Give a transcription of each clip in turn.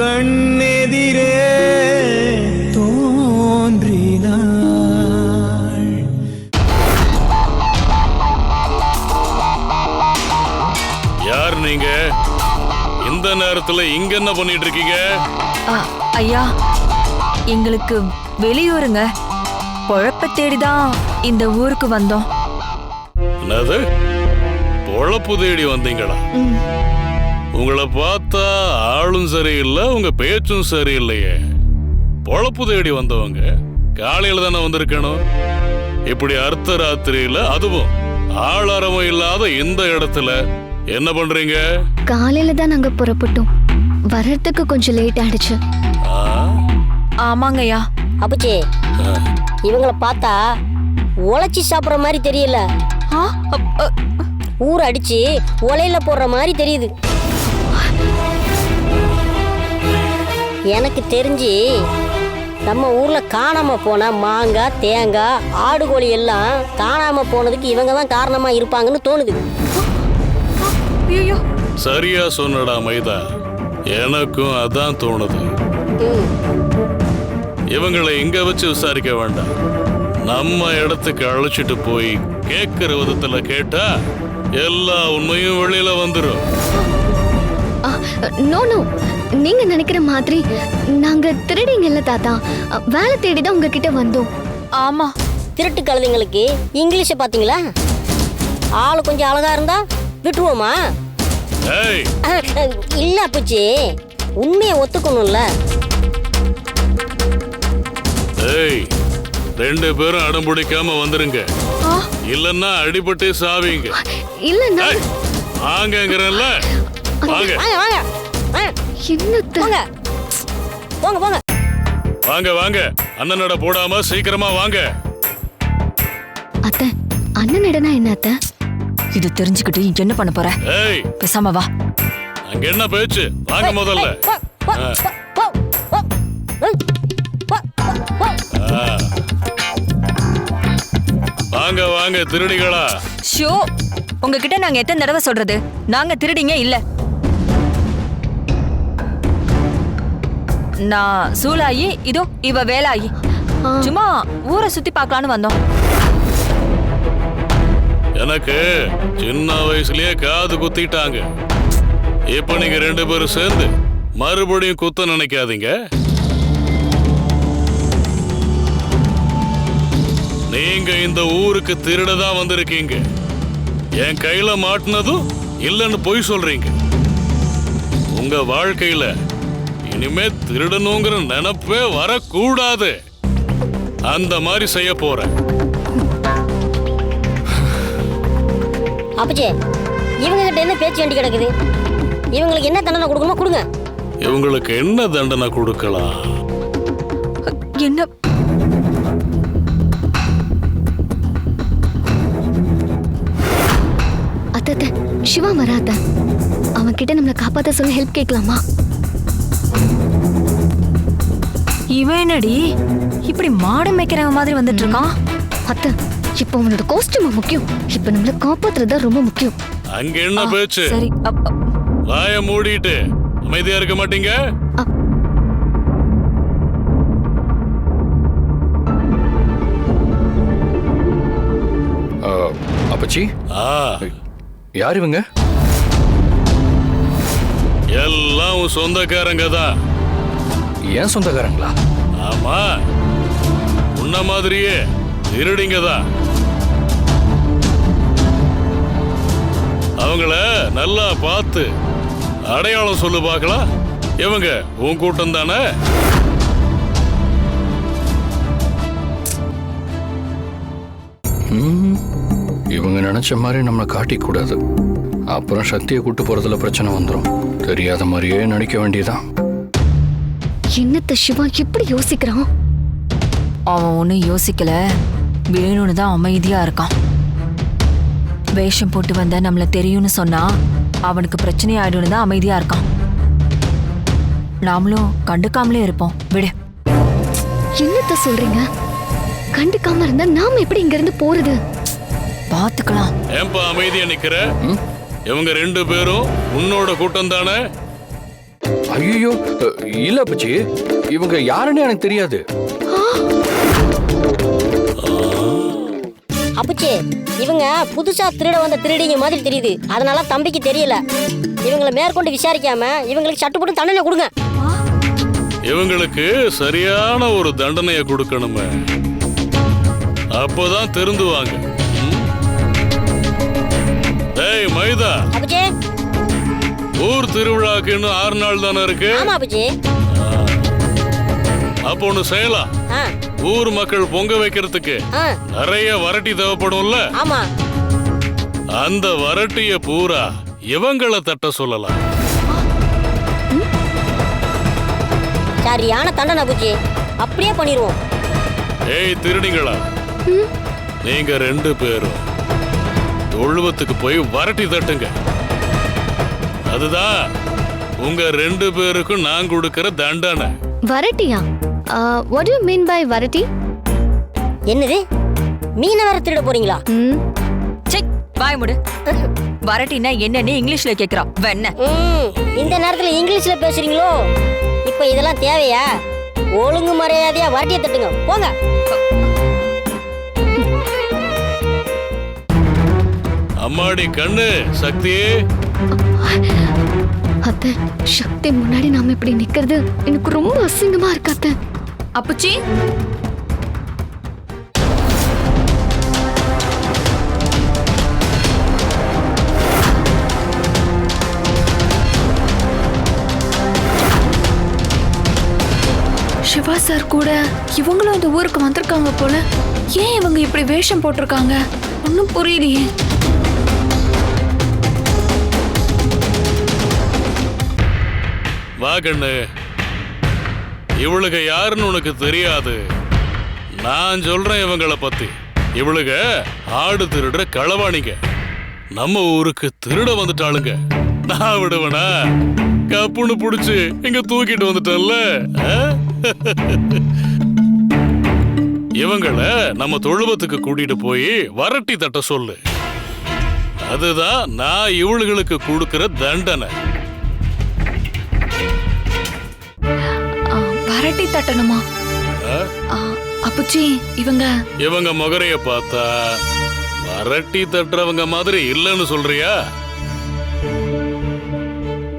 கண்ணெதிரே தோன்றினாள். யார் நீங்க? இந்த நேரத்துல இங்க என்ன பண்ணிட்டு இருக்கீங்க ஐயா எங்களுக்கு வெளியூருங்க. பொழப்ப தேடிதான் இந்த ஊருக்கு வந்தோம். என்னது? பொழப்பு தேடி வந்தீங்களா? உங்களை பார்த்தா சரியில்லை உங்க பேச்சும் சரியில்லையே. பொழப்பு தேடி வந்தவங்க காலையில தானே வந்திருக்கணும்? இப்படி அர்த்த ராத்திரியில அதுவும் ஆளாரமும் இல்லாத இந்த இடத்துல என்ன பண்றீங்க? காலையில தான் நாங்க புறப்பட்டோம். வர்றதுக்கு கொஞ்சம் லேட் ஆயிடுச்சு. ஆ? ஆமாங்க ஐயா அப்பச்சி இவங்கள பார்த்தா உழைச்சி சாப்பிட்ற மாதிரி தெரியல. ஊர் அடிச்சு உலையில போடுற மாதிரி தெரியுது. எனக்கு தெரிஞ்சு நம்ம ஊர்ல காணாம போன மாங்காய் தேங்காய் ஆடு கோழி எல்லாம் காணாம போனதுக்கு இவங்க தான் காரணமா இருப்பாங்கன்னு தோணுது. சரியா சொன்னடா மைதா. எனக்கும் அதான் தோணுது. இவங்களை இங்க வச்சு விசாரிக்க வேண்டாம். நம்ம இடத்துக்கு அழைச்சிட்டு போய் கேட்கிற விதத்துல கேட்டா எல்லா உண்மையும் வெளியில வந்துரும். No no. நீங்க நினைக்கிற மாதிரி நாங்க திருடிங்கல்ல தாத்தா. வேலை தேடி தான் உங்ககிட்ட வந்தோம். ஆமா. திருட்டு கழுதைங்களுக்கு இங்கிலீஷை பார்த்தீங்களா? ஆள் கொஞ்சம் அழகா இருந்தா விட்டுருவோமா? இல்ல அப்பச்சி. உண்மையை ஒத்துக்கணும்ல. ஏய் ரெண்டு பேரும் அடம் பிடிக்காம வந்துருங்க. இல்லன்னா அடிபட்டு சாவீங்க. இல்ல நான் ஏய், வாங்கங்கிறல்ல வாங்க. வாங்க. வாங்க என்னத்த போங்க போங்க போங்க வாங்க வாங்க. அண்ணனோட போடாம சீக்கிரமா வாங்க. அத்தை அண்ணன் இடனா என்ன அத்தை? இது தெரிஞ்சுக்கிட்டு என்ன பண்ண போற? ஏய். பேசாம வா. அங்க என்ன பேச்சு? வாங்க முதல்ல. வாங்க வாங்க திருடிகளா? ஷோ உங்ககிட்ட நாங்க எத்தனை தடவை சொல்றது? நாங்க திருடிங்க இல்ல. நான் சூலாயி இதோ இவ வேலாயி. சும்மா ஊரை சுத்தி பார்க்கலான்னு வந்தோம். எனக்கு சின்ன வயசுலயே காது குத்திட்டாங்க. இப்ப நீங்க ரெண்டு பேரும் சேர்ந்து மறுபடியும் குத்த நினைக்காதீங்க. நீங்க இந்த ஊருக்கு திருடதான் வந்திருக்கீங்க. என் கையில மாட்டினதும் இல்லைன்னு பொய் சொல்றீங்க. உங்க வாழ்க்கையில இனிமே திருடணுங்கிற நினைப்பே வரக்கூடாது. அந்த மாதிரி செய்ய போறேன். அப்பச்சி இவங்க கிட்ட என்ன பேச்சு வேண்டி கிடக்குது? இவங்களுக்கு என்ன தண்டனை கொடுக்கணுமோ கொடுங்க. இவங்களுக்கு என்ன தண்டனை கொடுக்கலாம்? என்ன? அத்தை அத்தை, சிவா வராத. அவன் கிட்ட நம்மள காப்பாத்த சொல்லி ஹெல்ப் கேட்கலாமா? இவன் என்னடி? இப்படி மாடு மேய்க்கிறவங்க மாதிரி வந்துட்டு இருக்கான் அத்தை இப்போ அவனோட காஸ்டியூம் முக்கியம். இப்போ நம்மள காப்பாத்துறது தான் ரொம்ப முக்கியம். அங்க என்ன பேச்சு? சரி அப், அப், வாய மூடிட்டு. அமைதியா இருக்க மாட்டீங்க? ஆ, அப்பச்சி? ஆ. யார் இவங்க? எல்லாம் உன் சொந்தக்காரங்க தான். ஏன் சொந்தக்காரங்களா? ஆமா. உன்ன மாதிரியே திருடிங்க தான் அவங்கள நல்லா பார்த்து அடையாளம் சொல்லு பார்க்கலாம் இவங்க உன் கூட்டம் தானே? இவங்க நினைச்ச மாதிரி நம்மளை காட்டிக்கூடாது அப்புறம் சக்தியை கூட்டு போறதுல பிரச்சனை வந்துடும் தெரியாத மாதிரியே நடிக்க வேண்டியதான் என்னத்த சிவா எப்படி யோசிக்கிறான்? அவன் ஒன்றும் யோசிக்கல. வேணும்னு தான் அமைதியா இருக்கான். வேஷம் போட்டு வந்த நம்மள தெரியும்னு சொன்னா அவனுக்கு பிரச்சனை ஆயிடும்னு தான் அமைதியா இருக்கான். நாமளும் கண்டுக்காமலே இருப்போம். விடு. என்னத்த சொல்றீங்க? கண்டுக்காம இருந்தா நாம எப்படி இங்க இருந்து போறது? பார்த்துக்கலாம் ஏன்பா அமைதியா நிக்கிற? இவங்க ரெண்டு பேரும் உன்னோட கூட்டம் தானே? ஐயோ இல்ல அப்பச்சி. இவங்க யாருன்னு எனக்கு தெரியாது. அப்பச்சே இவங்க புதுசா திருட வந்த திருடிங்க மாதிரி தெரியுது. அதனால தம்பிக்கு தெரியல. இவங்களை மேற்கொண்டு விசாரிக்காம இவங்களுக்கு சட்டுப்பட்டு தண்டனை கொடுங்க. இவங்களுக்கு சரியான ஒரு தண்டனையை கொடுக்கணுமே. அப்போதான் திருந்துவாங்க? டேய் மைதா. அப்பச்சே. ஊர் திருவிழாக்கு இன்னும் ஆறு நாள் தானே இருக்கு? ஆமா அப்பச்சே அப்போ ஒண்ணு செய்யலாம். ஊர் மக்கள் பொங்க வைக்கிறதுக்கு நிறைய வரட்டி தேவைப்படும்ல? ஆமா. அந்த வரட்டிய பூரா இவங்கள தட்ட சொல்லலாம். சரியான தண்டனை அப்பச்சே அப்படியே பண்ணிடுவோம் ஏய் திருடிங்களா? நீங்க ரெண்டு பேரும் தொழுவத்துக்கு போய் வரட்டி தட்டுங்க. அதுதான் உங்க ரெண்டு பேருக்கும் நான் கொடுக்கிற தண்டனை. வரட்டியா வாட் யூ மீன் பை வரட்டி? என்னது? மீனை வேற திருட போறீங்களா? ம். செக் வாய் முடு. வரட்டினா என்னன்னு இங்கிலீஷ்ல கேக்குறான் வெண்ண. ம். இந்த நேரத்துல இங்கிலீஷ்ல பேசுறீங்களோ? இப்போ இதெல்லாம் தேவையா? ஒழுங்கு மரியாதையா வரட்டியை தட்டுங்க. போங்க. அம்மாடி கண்ணு சக்தி அத்தை சக்தி முன்னாடி நாம இப்படி நிக்கிறது எனக்கு ரொம்ப அசிங்கமா இருக்கு அத்தை. அப்புச்சி. சிவா சார் கூட இவங்களும் இந்த ஊருக்கு வந்திருக்காங்க போல. ஏன் இவங்க இப்படி வேஷம் போட்டிருக்காங்க? ஒன்றும் புரியலையே. வா கண்ணு. இவளுக யாருன்னு உனக்கு தெரியாது. நான் சொல்றேன் இவங்கள பத்தி. இவளுக ஆடு திருடுற களவாணிங்க. நம்ம ஊருக்கு திருட வந்துட்டாளுங்க. நான் விடுவனா? கப்புன்னு புடிச்சு இங்க தூக்கிட்டு வந்துட்டேன்ல. இவங்கள நம்ம தொழுவத்துக்கு கூட்டிட்டு போய் வரட்டி தட்ட சொல்லு. அதுதான் நான் இவளுகளுக்கு கொடுக்கிற தண்டனை. வரட்டி தட்டணுமா? அப்புச்சி இவங்க. இவங்க முகரைய பார்த்தா வரட்டி தட்டுறவங்க மாதிரி இல்லைன்னு சொல்றியா?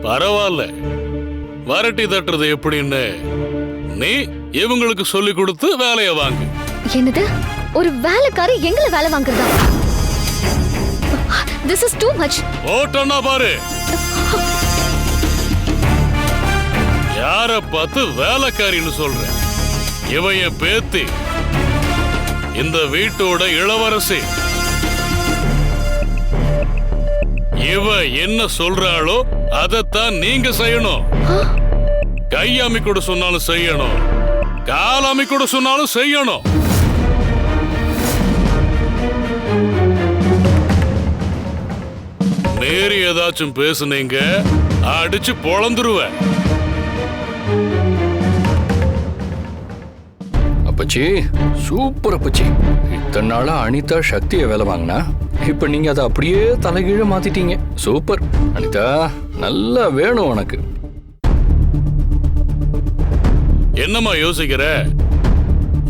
பரவாயில்ல. வரட்டி தட்டுறது எப்படின்னு நீ இவங்களுக்கு சொல்லி கொடுத்து வேலைய வாங்கு. என்னது? ஒரு வேலைக்காரி எங்களை வேலை வாங்குறதா? திஸ் இஸ் டூ மச் ஓட்டன்னா பாரு. யார பார்த்து வேலைக்காரின்னு சொல்றேன்? இவைய பேத்தி இந்த வீட்டோட இளவரசி. இவ என்ன சொல்றாளோ அதத்தான் நீங்க செய்யணும். கையாமி கூட சொன்னாலும் செய்யணும். காலாமி கூட சொன்னாலும் செய்யணும். நேரி ஏதாச்சும் பேசுனீங்க அடிச்சு பொழந்துருவேன். அப்பச்சி சூப்பர் அப்பச்சி இத்தனை நாளா அனிதா சக்தியை வேலை வாங்கினா இப்ப நீங்க அதை அப்படியே தலைகீழ மாத்திட்டீங்க. சூப்பர். அனிதா நல்லா வேணும் உனக்கு. என்னம்மா யோசிக்கிற?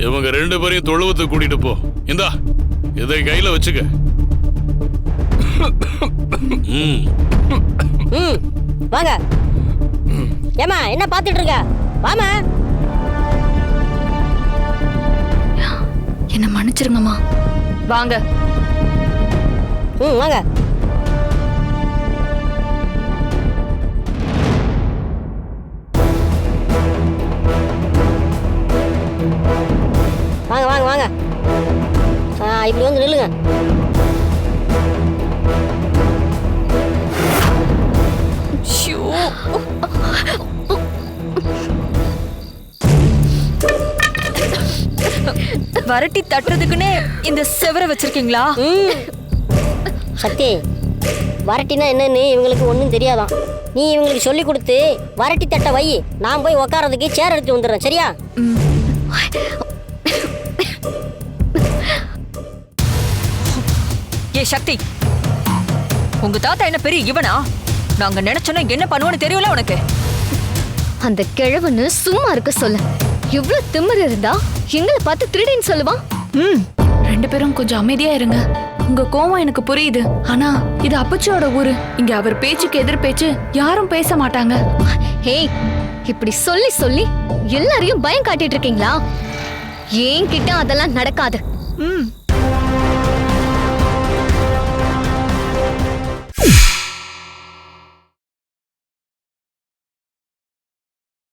இவங்க ரெண்டு பேரையும் தொழுவத்துக்கு கூட்டிட்டு போ. இந்தா இதை கையில வச்சுக்க. வாங்க. ஏமா என்ன பார்த்துட்டு இருக்க? வாமா என்ன மன்னிச்சிருங்கம்மா. வாங்க. ம் வாங்க. வாங்க வரட்டி தட்டுறதுக்குன்னே இந்த செவரை வச்சிருக்கீங்களா? ம். சக்தி வரட்டினா என்னன்னு இவங்களுக்கு ஒன்றும் தெரியாதாம் நீ இவங்களுக்கு சொல்லி கொடுத்து வரட்டி தட்டை வை. நான் போய் உக்காரதுக்கு சேர் எடுத்து வந்துடுறேன் சரியா? ஏ சக்தி. உங்க தாத்தா என்ன பெரிய இவனா? நாங்க நினைச்சோன்னா என்ன பண்ணுவோன்னு தெரியும்ல உனக்கு. அந்த கிழவனு சும்மா இருக்க சொல்ல. எவ்வளவு திமிரு இருந்தா எங்களை பார்த்து திருடின்னு சொல்லுவான் ம் ரெண்டு பேரும் கொஞ்சம் அமைதியா இருங்க. உங்க கோவம் எனக்கு புரியுது. ஆனா இது அப்பச்சியோட ஊரு. இங்க அவர் பேச்சுக்கு எதிர் பேச்சு யாரும் பேச மாட்டாங்க. ஹேய் இப்படி சொல்லி சொல்லி எல்லாரையும் பயம் காட்டிட்டு இருக்கீங்களா? ஏன் கிட்ட அதெல்லாம் நடக்காது. ம்.